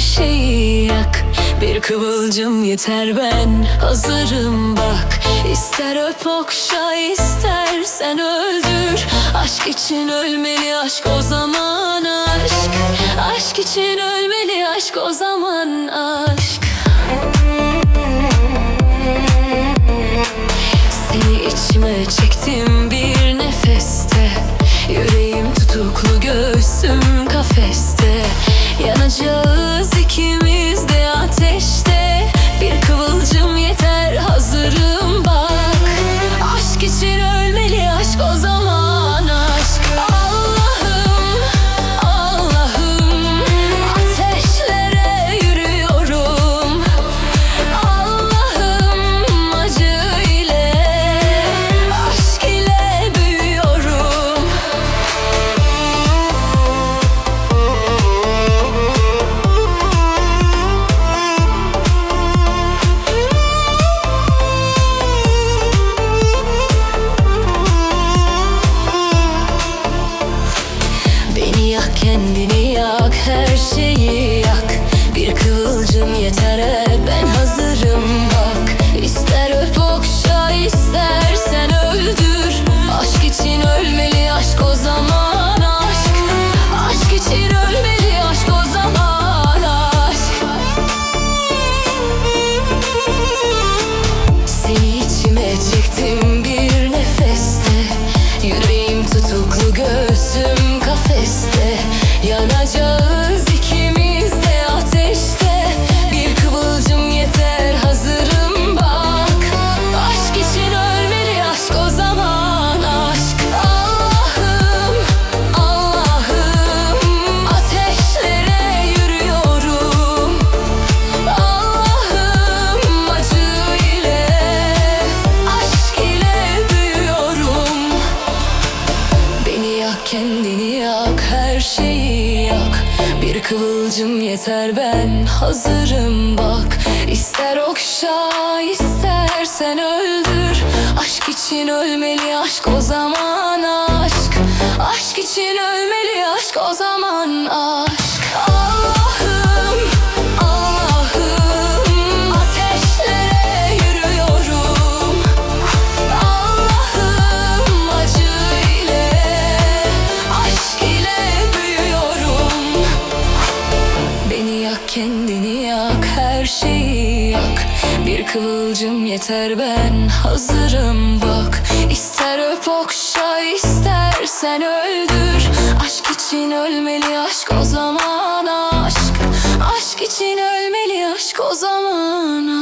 şeyi yak. Bir kıvılcım yeter ben hazırım bak. İster öp okşa istersen öldür. Aşk için ölmeli aşk o zaman aşk. Aşk için ölmeli aşk o zaman aşk. Çektim bir nefeste. Yüreğim tutuklu göğsüm kafeste. Yanacağız kendini yak her şeyi yak. Bir kıvılcım yeter ben hazırım bak. İster okşa istersen öldür. Aşk için ölmeli aşk o zaman aşk. Aşk için ölmeli aşk o zaman aşk şeyi yak Bir kıvılcım yeter ben hazırım bak. İster öp okşa istersen öldür. Aşk için ölmeli aşk o zaman aşk. Aşk için ölmeli aşk o zaman aşk